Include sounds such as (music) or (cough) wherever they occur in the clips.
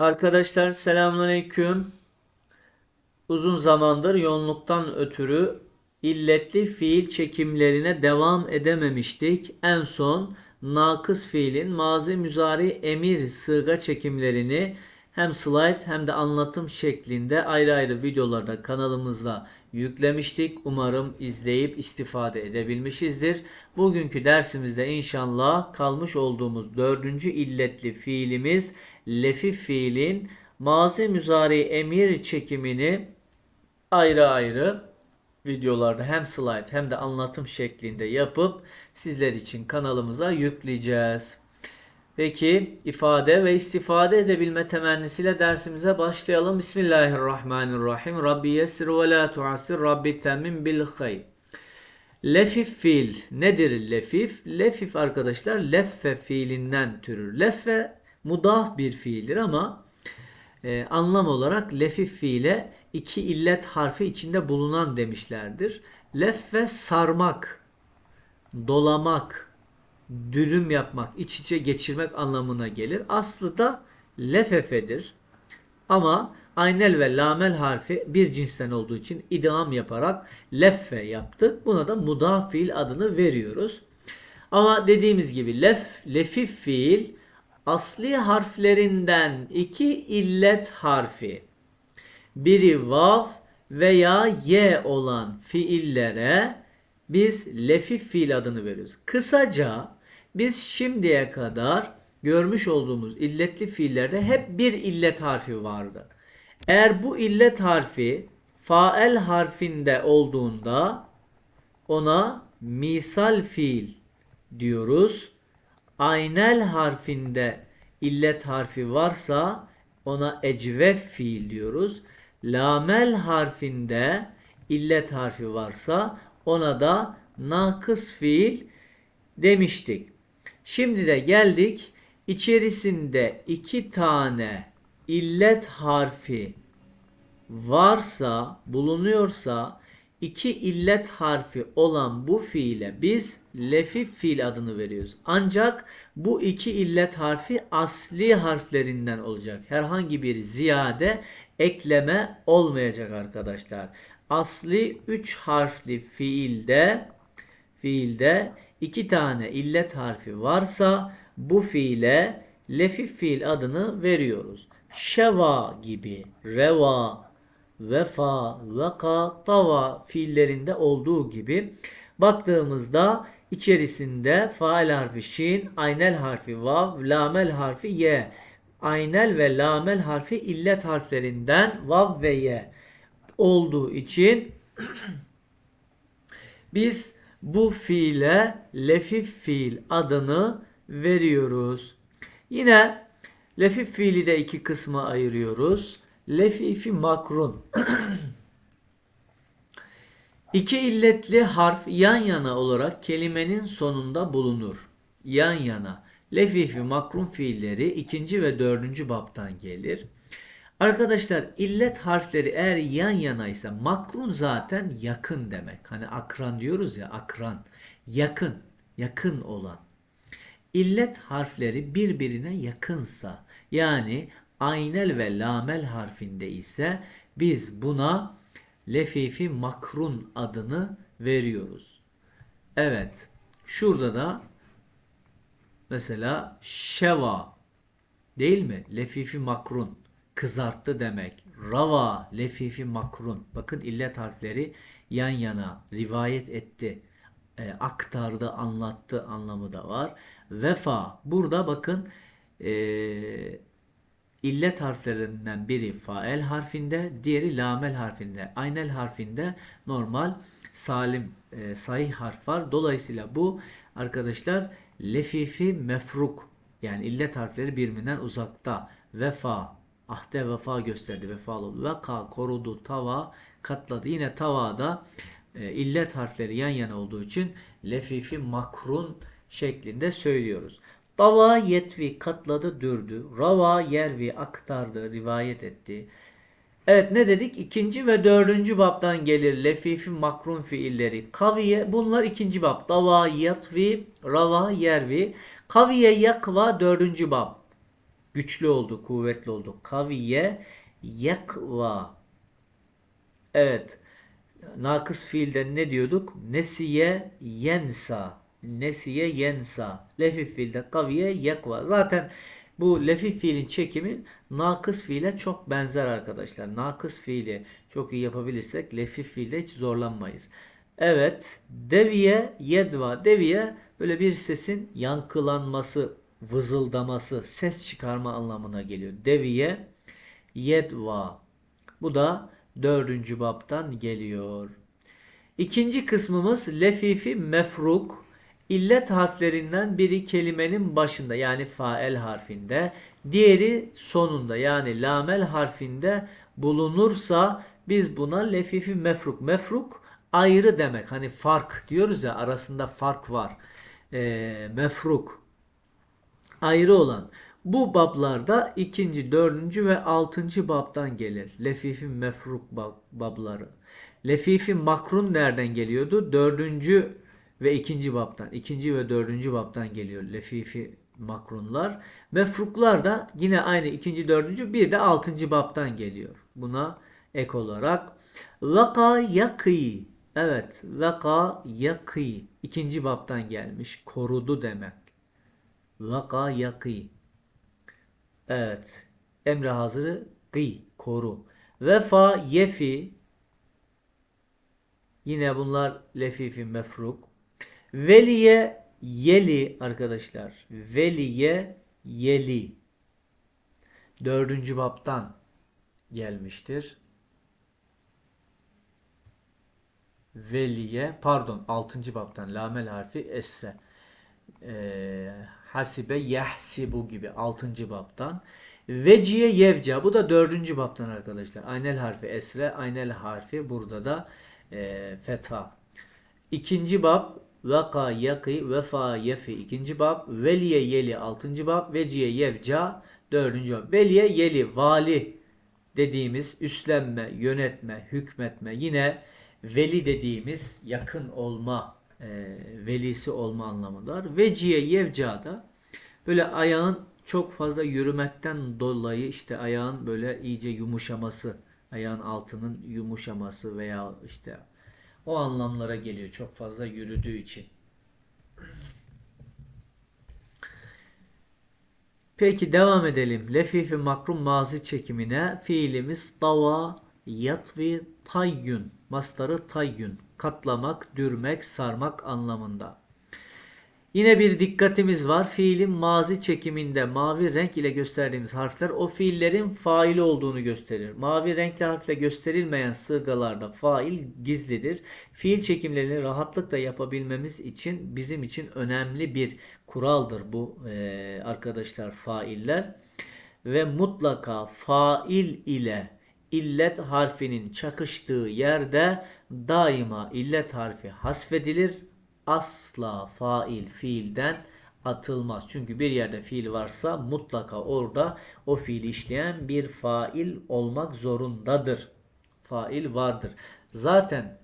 Arkadaşlar selamünaleyküm. Uzun zamandır yoğunluktan ötürü illetli fiil çekimlerine devam edememiştik. En son nakıs fiilin mazi müzari emir sığga çekimlerini hem slide hem de anlatım şeklinde ayrı ayrı videolarda kanalımızda yüklemiştik. Umarım izleyip istifade edebilmişizdir. Bugünkü dersimizde inşallah kalmış olduğumuz dördüncü illetli fiilimiz lefif fiilin mazi müzari emir çekimini ayrı ayrı videolarda hem slide hem de anlatım şeklinde yapıp sizler için kanalımıza yükleyeceğiz. Peki ifade ve istifade edebilme temennisiyle dersimize başlayalım. Bismillahirrahmanirrahim. Rabbi yessir ve la tuassir. Rabbi temmin bil hayr. Lefif fiil nedir lefif? Lefif arkadaşlar leffe fiilinden türür. Leffe mudaf bir fiildir ama e, anlam olarak lefif fiile iki illet harfi içinde bulunan demişlerdir. Leffe sarmak, dolamak, dürüm yapmak, iç içe geçirmek anlamına gelir. Aslı da lefefedir. Ama aynel ve lamel harfi bir cinsten olduğu için idam yaparak leffe yaptık. Buna da mudaf fiil adını veriyoruz. Ama dediğimiz gibi lef, lefif fiil asli harflerinden iki illet harfi biri vav veya ye olan fiillere biz lefif fiil adını veriyoruz. Kısaca biz şimdiye kadar görmüş olduğumuz illetli fiillerde hep bir illet harfi vardı. Eğer bu illet harfi fael harfinde olduğunda ona misal fiil diyoruz. Aynel harfinde illet harfi varsa ona ecvef fiil diyoruz. Lamel harfinde illet harfi varsa ona da nakıs fiil demiştik. Şimdi de geldik içerisinde iki tane illet harfi varsa bulunuyorsa iki illet harfi olan bu fiile biz lefif fiil adını veriyoruz. Ancak bu iki illet harfi asli harflerinden olacak. Herhangi bir ziyade ekleme olmayacak arkadaşlar. Asli 3 harfli fiilde fiilde iki tane illet harfi varsa bu fiile lefif fiil adını veriyoruz. Şeva gibi, reva, vefa, vaka, tava fiillerinde olduğu gibi baktığımızda içerisinde faal harfi şin, aynel harfi vav, lamel harfi ye. Aynel ve lamel harfi illet harflerinden vav ve ye olduğu için (clears throat) biz bu fiile lefif fiil adını veriyoruz. Yine lefif fiili de iki kısma ayırıyoruz. Lefifi makrun. (clears throat) İki illetli harf yan yana olarak kelimenin sonunda bulunur. Yan yana. Lefifi makrun fiilleri ikinci ve dördüncü baptan gelir. Arkadaşlar illet harfleri eğer yan yanaysa makrun zaten yakın demek. Hani akran diyoruz ya akran. Yakın, yakın olan. İllet harfleri birbirine yakınsa yani aynel ve lamel harfinde ise biz buna lefifi makrun adını veriyoruz. Evet. Şurada da mesela şeva değil mi? Lefifi makrun kızarttı demek. Rava lefifi makrun. Bakın illet harfleri yan yana rivayet etti. E, aktardı, anlattı anlamı da var. Vefa. Burada bakın e, illet harflerinden biri fael harfinde, diğeri lamel harfinde. Aynel harfinde normal salim e, sahih harf var. Dolayısıyla bu arkadaşlar lefifi mefruk yani illet harfleri birbirinden uzakta. Vefa, ahde vefa gösterdi. Vefalı oldu. Veka, korudu, tava, katladı. Yine tavada e, illet harfleri yan yana olduğu için lefifi makrun şeklinde söylüyoruz. Dava yetvi katladı dürdü. Rava yervi aktardı rivayet etti. Evet ne dedik? İkinci ve dördüncü baptan gelir lefifi makrun fiilleri. Kaviye bunlar ikinci bab. Dava yetvi, rava yervi. Kaviye yakva dördüncü bab. Güçlü oldu, kuvvetli oldu. Kaviye yekva. Evet. Nakıs fiilden ne diyorduk? Nesiye yensa. Nesiye yensa. Lefif fiilde kaviye yekva. Zaten bu lefif fiilin çekimi nakıs fiile çok benzer arkadaşlar. Nakıs fiili çok iyi yapabilirsek lefif fiilde hiç zorlanmayız. Evet. Deviye yedva. Deviye böyle bir sesin yankılanması, vızıldaması, ses çıkarma anlamına geliyor. Deviye yedva. Bu da dördüncü baptan geliyor. İkinci kısmımız lefifi mefruk. İllet harflerinden biri kelimenin başında yani fael harfinde, diğeri sonunda yani lamel harfinde bulunursa biz buna lefifi mefruk. Mefruk ayrı demek. Hani fark diyoruz ya arasında fark var. Ee, mefruk ayrı olan. Bu bablarda ikinci, dördüncü ve altıncı babdan gelir. Lefifi mefruk bab- babları. Lefifi makrun nereden geliyordu? Dördüncü ve ikinci babtan. ikinci ve dördüncü babtan geliyor lefifi makrunlar. Mefruklar da yine aynı ikinci, dördüncü bir de altıncı babtan geliyor. Buna ek olarak vaka yakı. Evet vaka yakı. ikinci babtan gelmiş. Korudu demek. Vaka yakı. Evet. Emre hazırı gıy koru. Vefa yefi yine bunlar lefifi mefruk. Veliye yeli arkadaşlar. Veliye yeli. Dördüncü baptan gelmiştir. Veliye pardon altıncı baptan lamel harfi esre. Ee, hasibe yahsibu gibi altıncı baptan. Veciye yevca bu da dördüncü baptan arkadaşlar. Aynel harfi esre, aynel harfi burada da e, fetha. İkinci bab vaka yakı vefa yefi ikinci bab veliye yeli altıncı bab veciye yevca dördüncü bab veliye yeli vali dediğimiz üstlenme yönetme hükmetme yine veli dediğimiz yakın olma e, velisi olma anlamındadır. Veciye yevca da böyle ayağın çok fazla yürümekten dolayı işte ayağın böyle iyice yumuşaması ayağın altının yumuşaması veya işte o anlamlara geliyor çok fazla yürüdüğü için. Peki devam edelim. Lefifi makrum mazi çekimine fiilimiz dava yatvi tayyün. Mastarı tayyün. Katlamak, dürmek, sarmak anlamında. Yine bir dikkatimiz var. Fiilin mazi çekiminde mavi renk ile gösterdiğimiz harfler o fiillerin faili olduğunu gösterir. Mavi renkli harfle gösterilmeyen sığgalarda fail gizlidir. Fiil çekimlerini rahatlıkla yapabilmemiz için bizim için önemli bir kuraldır bu e, arkadaşlar failler. Ve mutlaka fail ile illet harfinin çakıştığı yerde daima illet harfi hasfedilir asla fail fiilden atılmaz. Çünkü bir yerde fiil varsa mutlaka orada o fiili işleyen bir fail olmak zorundadır. Fail vardır. Zaten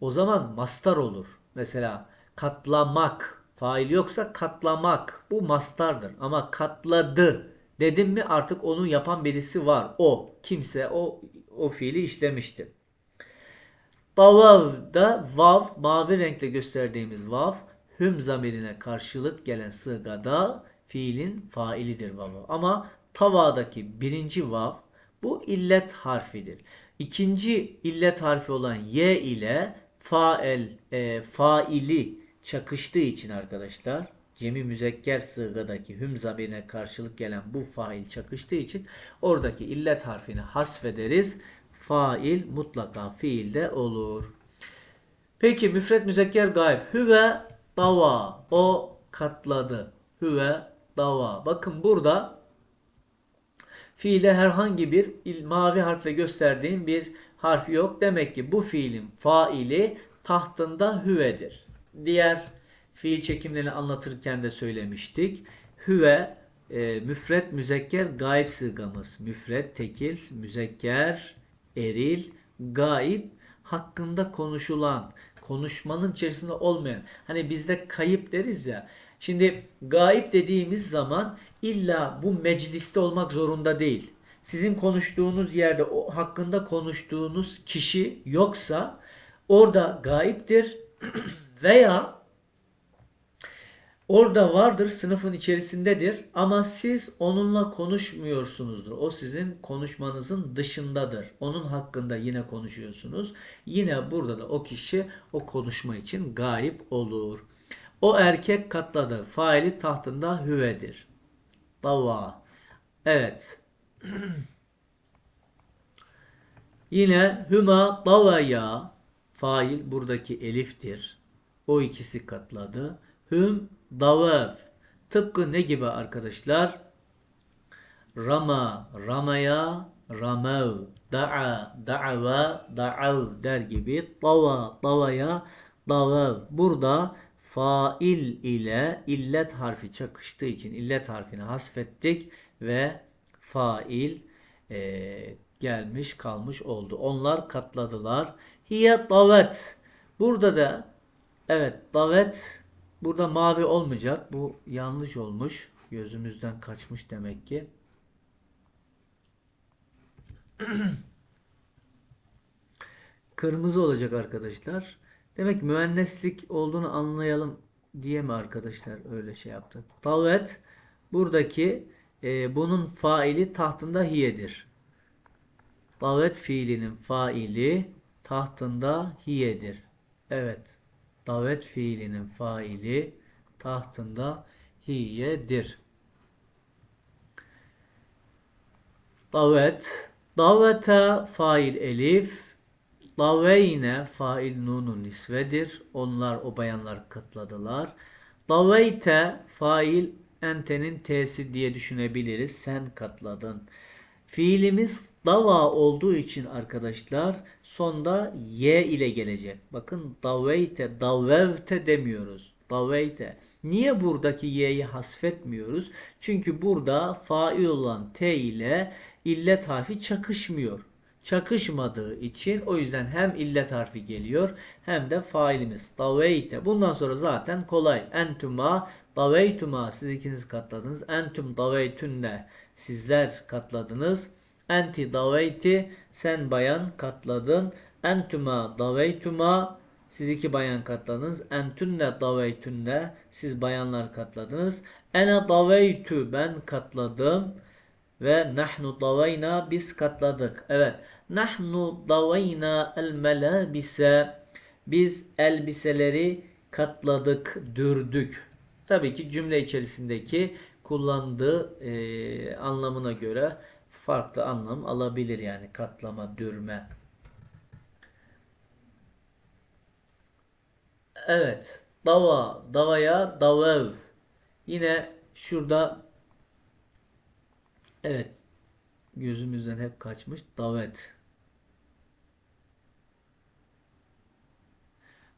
o zaman mastar olur. Mesela katlamak fail yoksa katlamak bu mastardır. Ama katladı dedim mi artık onu yapan birisi var. O kimse o o fiili işlemiştir. Davav'da vav mavi renkle gösterdiğimiz vav hüm zamirine karşılık gelen sığgada fiilin failidir vav'ı. Ama tavadaki birinci vav bu illet harfidir. İkinci illet harfi olan y ile fael e, faili çakıştığı için arkadaşlar cemi müzekker sığgadaki hüm zamirine karşılık gelen bu fail çakıştığı için oradaki illet harfini hasfederiz fail mutlaka fiilde olur. Peki müfret müzekker gayb. Hüve dava. O katladı. Hüve dava. Bakın burada fiile herhangi bir mavi harfle gösterdiğim bir harf yok. Demek ki bu fiilin faili tahtında hüvedir. Diğer fiil çekimlerini anlatırken de söylemiştik. Hüve e, müfret müzekker gayb sığgamız. Müfret tekil müzekker eril, gaib hakkında konuşulan, konuşmanın içerisinde olmayan. Hani bizde kayıp deriz ya. Şimdi gaip dediğimiz zaman illa bu mecliste olmak zorunda değil. Sizin konuştuğunuz yerde o hakkında konuştuğunuz kişi yoksa orada gaiptir (clears throat) veya orada vardır, sınıfın içerisindedir ama siz onunla konuşmuyorsunuzdur. O sizin konuşmanızın dışındadır. Onun hakkında yine konuşuyorsunuz. Yine burada da o kişi o konuşma için gaip olur. O erkek katladı. Faili tahtında hüvedir. Dava. Evet. (clears throat) Yine hüma davaya fail buradaki eliftir. O ikisi katladı. Hüm davev. Tıpkı ne gibi arkadaşlar? Rama, ramaya, ramev. Da'a, da'ava, da'av der gibi. Dava, davaya, davev. Burada fail ile illet harfi çakıştığı için illet harfini hasfettik ve fail e, gelmiş kalmış oldu. Onlar katladılar. Hiye davet. Burada da evet davet burada mavi olmayacak. Bu yanlış olmuş. Gözümüzden kaçmış demek ki. (clears throat) Kırmızı olacak arkadaşlar. Demek müenneslik olduğunu anlayalım diye mi arkadaşlar öyle şey yaptı? Davet buradaki e, bunun faili tahtında hiyedir. Davet fiilinin faili tahtında hiyedir. Evet. Davet fiilinin faili tahtında hiyedir. Davet davete fail elif daveyne fail nunun nisvedir. Onlar o bayanlar katladılar. Daveyte fail entenin t'si diye düşünebiliriz. Sen katladın. Fiilimiz dava olduğu için arkadaşlar sonda y ile gelecek. Bakın daveyte, davevte demiyoruz. Daveyte. Niye buradaki y'yi hasfetmiyoruz? Çünkü burada fail olan t ile illet harfi çakışmıyor. Çakışmadığı için o yüzden hem illet harfi geliyor hem de failimiz daveyte. Bundan sonra zaten kolay. Entuma daveytuma siz ikiniz katladınız. Entum daveytünne sizler katladınız. Enti daveyti sen bayan katladın. Entuma daveytuma siz iki bayan katladınız. Entünne daveytünne siz bayanlar katladınız. Ene daveytü ben katladım. Ve nahnu davayna biz katladık. Evet. Nahnu davayna el melabise biz elbiseleri katladık, dürdük. Tabii ki cümle içerisindeki kullandığı e, anlamına göre farklı anlam alabilir yani katlama, dürme. Evet. Dava, davaya, davev. Yine şurada evet gözümüzden hep kaçmış davet.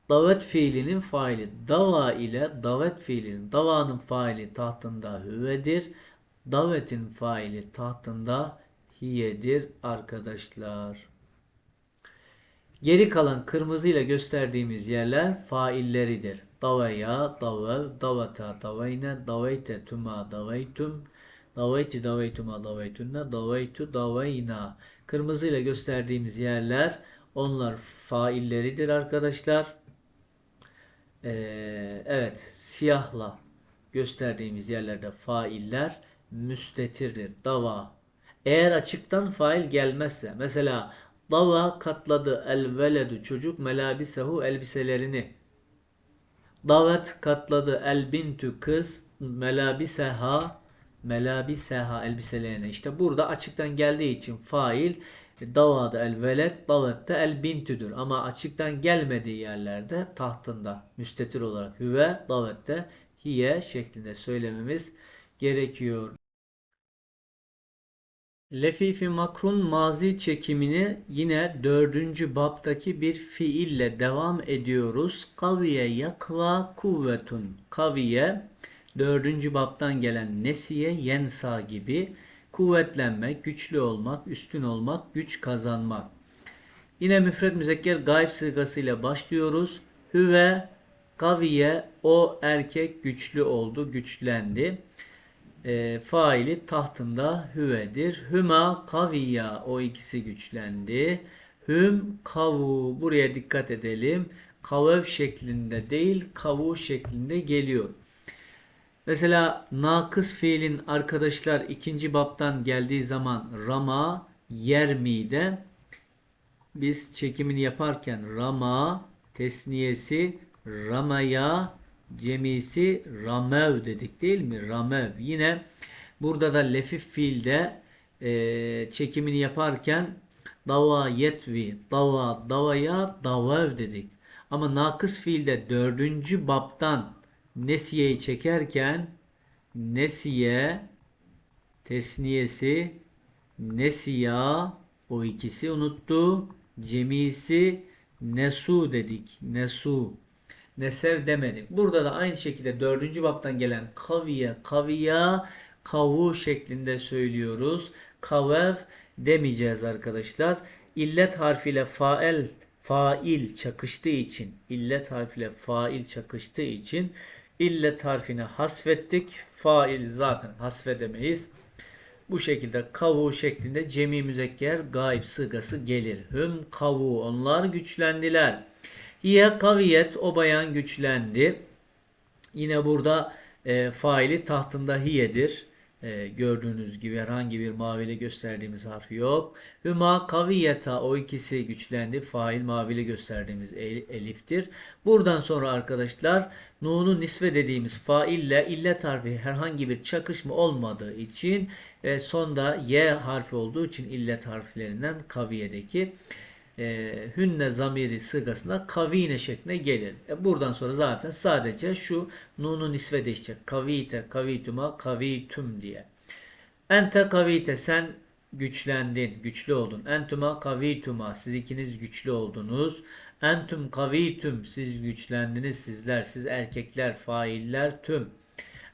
Davet fiilinin faili dava ile davet fiilinin davanın faili tahtında hüvedir. Davetin faili tahtında hiyedir arkadaşlar. Geri kalan kırmızı ile gösterdiğimiz yerler failleridir. Davaya, davev, davata, davayne, davayte, tuma, davaytum, davayti, davaytuma, davaytunna, davaytu, davayna. Kırmızı ile gösterdiğimiz yerler onlar failleridir arkadaşlar. Ee, evet siyahla gösterdiğimiz yerlerde failler müstetirdir. Dava. Eğer açıktan fail gelmezse mesela dava katladı el veledu çocuk melabisehu elbiselerini. Davet katladı el bintü kız melabiseha melabiseha elbiselerini. İşte burada açıktan geldiği için fail davada el velet davette el bintüdür. Ama açıktan gelmediği yerlerde tahtında müstetir olarak hüve davette hiye şeklinde söylememiz gerekiyor. Lefifi makrun mazi çekimini yine dördüncü baptaki bir fiille devam ediyoruz. Kaviye yakva kuvvetun. Kaviye dördüncü baptan gelen nesiye yensa gibi kuvvetlenmek, güçlü olmak, üstün olmak, güç kazanmak. Yine müfred müzekker gayb sigasıyla başlıyoruz. Hüve Kaviye o erkek güçlü oldu, güçlendi. E, faili tahtında hüvedir. Hüma kaviya o ikisi güçlendi. Hüm kavu buraya dikkat edelim. Kavev şeklinde değil kavu şeklinde geliyor. Mesela nakıs fiilin arkadaşlar ikinci baptan geldiği zaman rama yermi'de biz çekimini yaparken rama tesniyesi ramaya cemisi ramev dedik değil mi? Ramev. Yine burada da lefif fiilde e, çekimini yaparken dava yetvi, dava, davaya, davav dedik. Ama nakıs fiilde dördüncü baptan nesiyeyi çekerken nesiye tesniyesi nesiya o ikisi unuttu. Cemisi nesu dedik. Nesu. Nesev demedik. Burada da aynı şekilde dördüncü baptan gelen kaviye, kaviya, kavu şeklinde söylüyoruz. Kavev demeyeceğiz arkadaşlar. İllet harfiyle fael, fail çakıştığı için, illet harfiyle fail çakıştığı için illet harfini hasfettik. Fail zaten hasfedemeyiz. Bu şekilde kavu şeklinde cemi müzekker gaib sığgası gelir. Hüm kavu onlar güçlendiler. Hiye kaviyet o bayan güçlendi. Yine burada e, faili tahtında hiyedir. E, gördüğünüz gibi herhangi bir maviyle gösterdiğimiz harfi yok. Hüma kaviyeta o ikisi güçlendi. Fail maviyle gösterdiğimiz el- eliftir. Buradan sonra arkadaşlar nunu nisve dediğimiz faille illet harfi herhangi bir çakışma olmadığı için e, sonda y harfi olduğu için illet harflerinden kaviyedeki e, hünne zamiri sıgasına kavine şekline gelir. E, buradan sonra zaten sadece şu nunu nisve değişecek. Kavite, kavituma, kavitüm diye. Ente kavite sen güçlendin, güçlü oldun. Entuma kavituma siz ikiniz güçlü oldunuz. Entüm kavitüm siz güçlendiniz sizler, siz erkekler, failler tüm.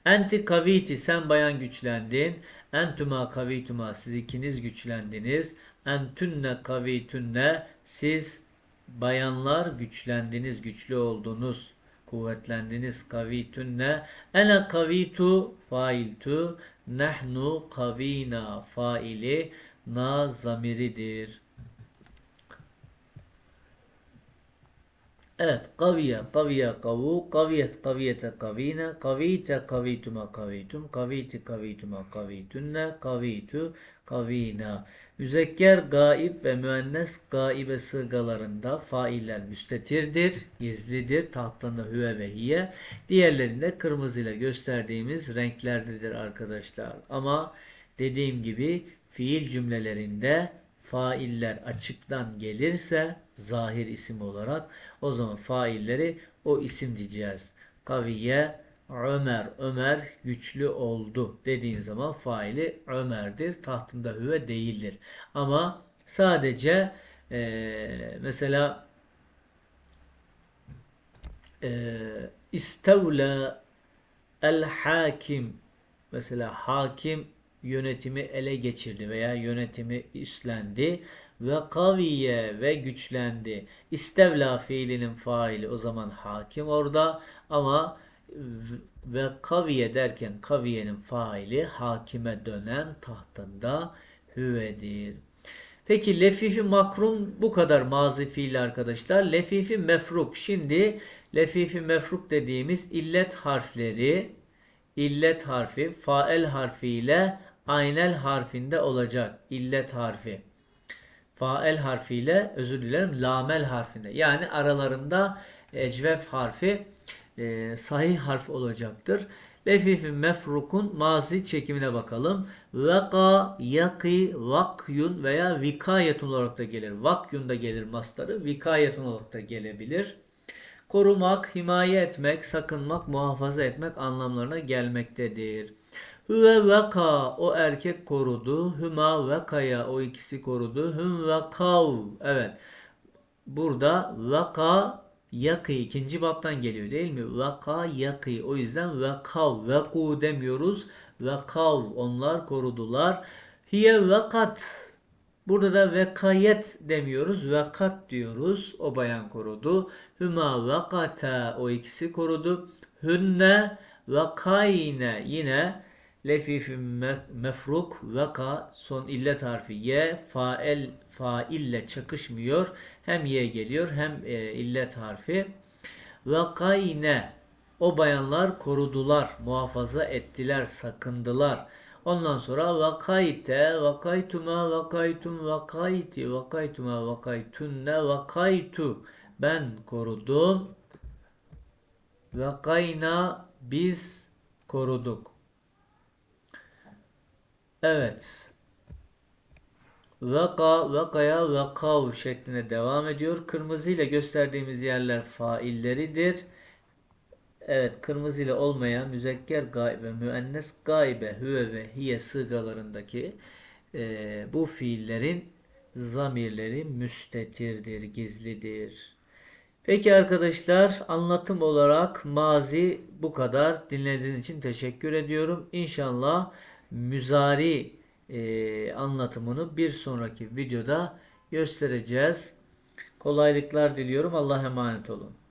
Enti kaviti sen bayan güçlendin. Entuma kavituma siz ikiniz güçlendiniz. Entünne kavitünne siz bayanlar güçlendiniz, güçlü oldunuz, kuvvetlendiniz. Kavitünne ene kavitu failtu nahnu kavina faili na zamiridir. Evet, kaviye, kaviye, kavu, kaviyet, kaviyete, kavine, kavite, kavituma, kavitum, kaviti, kavituma, kavitünne, kavitu, kavina. Müzekker, gaib ve müennes gaibe sırgalarında failler müstetirdir, gizlidir, tahtında hüve ve hiye. Diğerlerinde kırmızıyla gösterdiğimiz renklerdedir arkadaşlar. Ama dediğim gibi fiil cümlelerinde failler açıktan gelirse zahir isim olarak o zaman failleri o isim diyeceğiz. Kaviye Ömer, Ömer güçlü oldu dediğin zaman faili Ömer'dir. Tahtında hüve değildir. Ama sadece eee, mesela eee istevle el hakim mesela hakim yönetimi ele geçirdi veya yönetimi üstlendi ve kaviye ve güçlendi. İstevla fiilinin faili o zaman hakim orada ama ve kaviye derken kaviyenin faili hakime dönen tahtında hüvedir. Peki lefifi makrun bu kadar mazi fiil arkadaşlar. Lefifi mefruk. Şimdi lefifi mefruk dediğimiz illet harfleri illet harfi fael harfiyle aynel harfinde olacak. İllet harfi. Fael harfiyle özür dilerim lamel harfinde. Yani aralarında ecvef harfi e, sahih harf olacaktır. Lefifi mefrukun mazi çekimine bakalım. Veka, yaki, vakyun veya vikayetun olarak da gelir. Vakyun da gelir mastarı. Vikayetun olarak da gelebilir. Korumak, himaye etmek, sakınmak, muhafaza etmek anlamlarına gelmektedir. Hüve veka o erkek korudu. Hüma vekaya o ikisi korudu. Hüm vekav evet. Burada veka yakı ikinci baptan geliyor değil mi? Vaka yakı o yüzden vekav veku demiyoruz. Vekav onlar korudular. Hiye vekat Burada da vekayet demiyoruz. Vekat diyoruz. O bayan korudu. Hüma vekata o ikisi korudu. Hünne vekayne yine lefifin me- mefruk veka son illet harfi ye fael faille çakışmıyor. Hem ye geliyor hem e, illet harfi. Vakayne o bayanlar korudular, muhafaza ettiler, sakındılar. Ondan sonra vakayte, vakaytuma, vakaytum, vakayti, vakaytuma, vakaytunne, vakaytu. Ben korudum. Vakayna biz koruduk. Evet. Vaka, vakaya, vakav şeklinde devam ediyor. Kırmızı ile gösterdiğimiz yerler failleridir. Evet, kırmızı ile olmayan müzekker gaibe, müennes gaibe, hüve ve hiye sığgalarındaki e, bu fiillerin zamirleri müstetirdir, gizlidir. Peki arkadaşlar anlatım olarak mazi bu kadar. Dinlediğiniz için teşekkür ediyorum. İnşallah müzari e, anlatımını bir sonraki videoda göstereceğiz. Kolaylıklar diliyorum. Allah'a emanet olun.